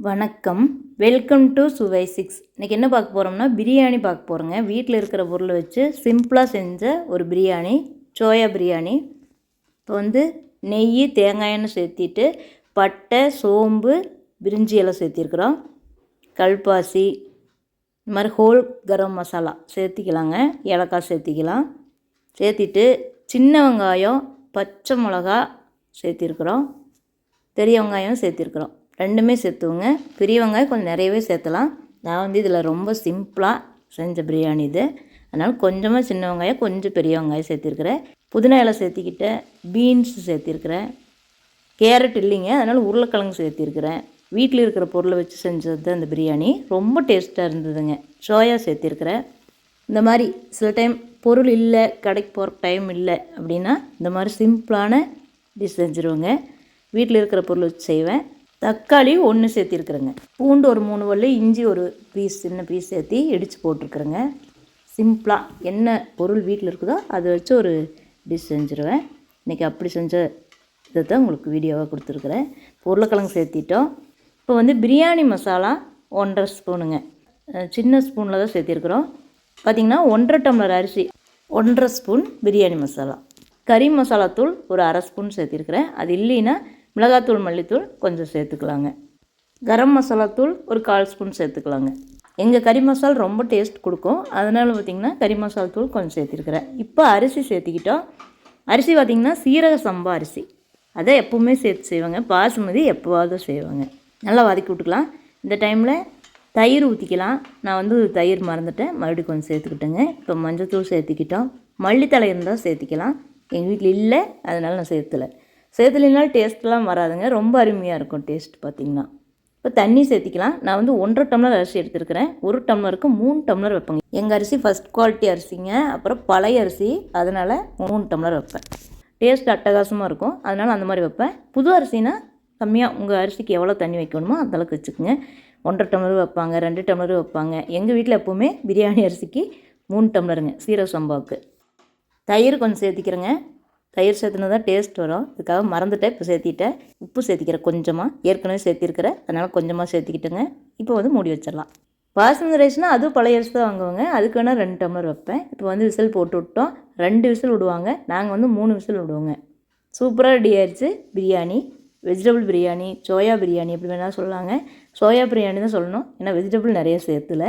வணக்கம். Welcome to சுவை six இன்றைக்கி என்ன பார்க்க போகிறோம்னா பிரியாணி பார்க்க போகிறோங்க வீட்டில் இருக்கிற பொருளை வச்சு சிம்பிளாக செஞ்ச ஒரு பிரியாணி சோயா பிரியாணி. இப்போ வந்து நெய் தேங்காயெண்ணெய் சேர்த்திட்டு பட்டை சோம்பு பிரிஞ்சி எல்லாம் சேர்த்திருக்கிறோம். கல்பாசி இந்த மாதிரி ஹோல் கரம் மசாலா சேர்த்திக்கலாங்க. ஏலக்காய் சேர்த்திக்கலாம். சேர்த்திட்டு சின்ன வெங்காயம் பச்சை மிளகா சேர்த்திருக்குறோம். பெரிய வெங்காயம் சேர்த்திருக்கிறோம். ரெண்டுமே சேர்த்துவோங்க பெரிய வெங்காயம் கொஞ்சம் நிறையவே சேர்த்தலாம். நான் வந்து இதில் ரொம்ப சிம்பிளாக செஞ்ச பிரியாணி இது. அதனால் கொஞ்சமாக சின்ன வெங்காயம் கொஞ்சம் பெரிய வெங்காயம் சேர்த்துருக்குறேன். புதினா இலை சேர்த்திக்கிட்டேன். பீன்ஸ் சேர்த்திருக்கிறேன். கேரட் இல்லைங்க. அதனால் உருளைக்கிழங்கு சேர்த்திருக்கிறேன். வீட்டில் இருக்கிற பொருளை வச்சு செஞ்சது தான் அந்த பிரியாணி. ரொம்ப டேஸ்ட்டாக இருந்ததுங்க. சோயா சேர்த்திருக்கிறேன். இந்த மாதிரி சில டைம் பொருள் இல்லை கடைக்கு போகிற டைம் இல்லை அப்படின்னா இந்த மாதிரி சிம்பிளான டிஷ் செஞ்சுருவேங்க. வீட்டில் இருக்கிற பொருள் வச்சு செய்வேன். தக்காளி ஒன்று சேர்த்திருக்குறேங்க. பூண்டு ஒரு மூணு வல்லு இஞ்சி ஒரு பீஸ் சின்ன பீஸ் சேர்த்தி இடித்து போட்டிருக்குறேங்க. சிம்பிளாக என்ன பொருள் வீட்டில் இருக்குதோ அதை வச்சு ஒரு டிஷ் செஞ்சுருவேன். இன்றைக்கி அப்படி செஞ்ச இதை தான் உங்களுக்கு வீடியோவாக கொடுத்துருக்குறேன். உருளைக்கிழங்கு சேர்த்திட்டோம். இப்போ வந்து பிரியாணி மசாலா ஒன்றரை ஸ்பூனுங்க. சின்ன ஸ்பூனில் தான் சேர்த்திருக்குறோம். பார்த்திங்கன்னா ஒன்றரை டம்ளர் அரிசி ஒன்றரை ஸ்பூன் பிரியாணி மசாலா. கறி மசாலா தூள் ஒரு அரை ஸ்பூன் சேர்த்திருக்கிறேன். அது இல்லைன்னா மிளகாத்தூள் மல்லித்தூள் கொஞ்சம் சேர்த்துக்கலாங்க. கரம் மசாலா தூள் ஒரு கால் ஸ்பூன் சேர்த்துக்கலாங்க. எங்கள் கறி மசால் ரொம்ப டேஸ்ட் கொடுக்கும். அதனால் பார்த்திங்கன்னா கறி மசாலா தூள் கொஞ்சம் சேர்த்துருக்குறேன். இப்போ அரிசி சேர்த்துக்கிட்டோம். அரிசி பார்த்திங்கன்னா சீரக சம்பா அரிசி. அதை எப்போவுமே சேர்த்து செய்வாங்க. பாசுமதி எப்போவாவது செய்வாங்க. நல்லா வதக்கி விட்டுக்கலாம். இந்த டைமில் தயிர் ஊற்றிக்கலாம் நான் வந்து தயிர் மறந்துட்டேன். மறுபடியும் கொஞ்சம் சேர்த்துக்கிட்டேங்க. இப்போ மஞ்சத்தூள் சேர்த்துக்கிட்டோம். மல்லித்தலை இருந்தால் சேர்த்திக்கலாம். எங்கள் வீட்டில் இல்லை. அதனால் நான் சேர்த்துல. சேர்த்துலினால் டேஸ்ட்லாம் வராதுங்க. ரொம்ப அருமையாக இருக்கும் டேஸ்ட் பார்த்திங்கன்னா இப்போ தண்ணி சேர்த்திக்கலாம் நான் வந்து ஒன்றரை டம்ளர் அரிசி எடுத்துருக்கிறேன். ஒரு டம்ளருக்கு மூணு டம்ளர் வைப்பேங்க. எங்கள் அரிசி ஃபஸ்ட் குவாலிட்டி அரிசிங்க. அப்புறம் பழைய அரிசி. அதனால் மூணு டம்ளர் வைப்பேன். டேஸ்ட் அட்டகாசமாக இருக்கும். அதனால் அந்த மாதிரி வைப்பேன். புது அரிசினா கம்மியாக உங்கள் அரிசிக்கு எவ்வளோ தண்ணி வைக்கணுமோ அந்த அளவுக்கு வச்சுக்கோங்க. ஒன்றரை டம்ளர் வைப்பாங்க. ரெண்டு டம்ளர் வைப்பாங்க. எங்கள் வீட்டில் எப்போவுமே பிரியாணி அரிசிக்கு மூணு டம்ளருங்க. சீரக சம்பாவுக்கு. தயிர் கொஞ்சம் சேர்த்திக்கிறேங்க தயிர் சேர்த்துனா தான் டேஸ்ட் வரும். இதுக்காக மறந்துட்டேன். இப்போ சேர்த்திட்டேன். உப்பு சேர்த்திக்கிறேன் கொஞ்சமாக ஏற்கனவே சேர்த்திருக்கிறேன் அதனால் கொஞ்சமாக சேர்த்திக்கிட்டுங்க. இப்போ வந்து மூடி வச்சிடலாம். பாஸ்மதி ரைஸ்னால் அதுவும் பழைய அரிசி தான் வாங்குவாங்க. அதுக்கு வேணால் ரெண்டு டம்ளர் வைப்பேன். இப்போ வந்து விசில் போட்டு விட்டோம். ரெண்டு விசில் விடுவாங்க. நாங்கள் வந்து மூணு விசில் விடுவோங்க. சூப்பராக ரெடி ஆயிடுச்சு பிரியாணி. வெஜிடபிள் பிரியாணி சோயா பிரியாணி எப்படி வேணால் சொல்லலாங்க. சோயா பிரியாணி தான் சொல்லணும். ஏன்னா வெஜிடபிள் நிறைய சேர்த்துல.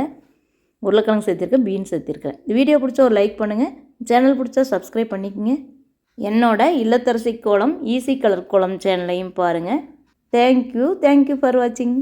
உருளைக்கிழங்கு சேர்த்துருக்கேன். பீன்ஸ் சேர்த்துருக்கேன். இந்த வீடியோ பிடிச்சா ஒரு லைக் பண்ணுங்கள் சேனல் பிடிச்சா சப்ஸ்கிரைப் பண்ணிக்கோங்க. என்னோட இல்லத்தரசி கோலம் ஈஸி கலர் கோலம் சேனலையும் பாருங்கள் தேங்க்யூ தேங்க்யூ ஃபார் வாட்சிங்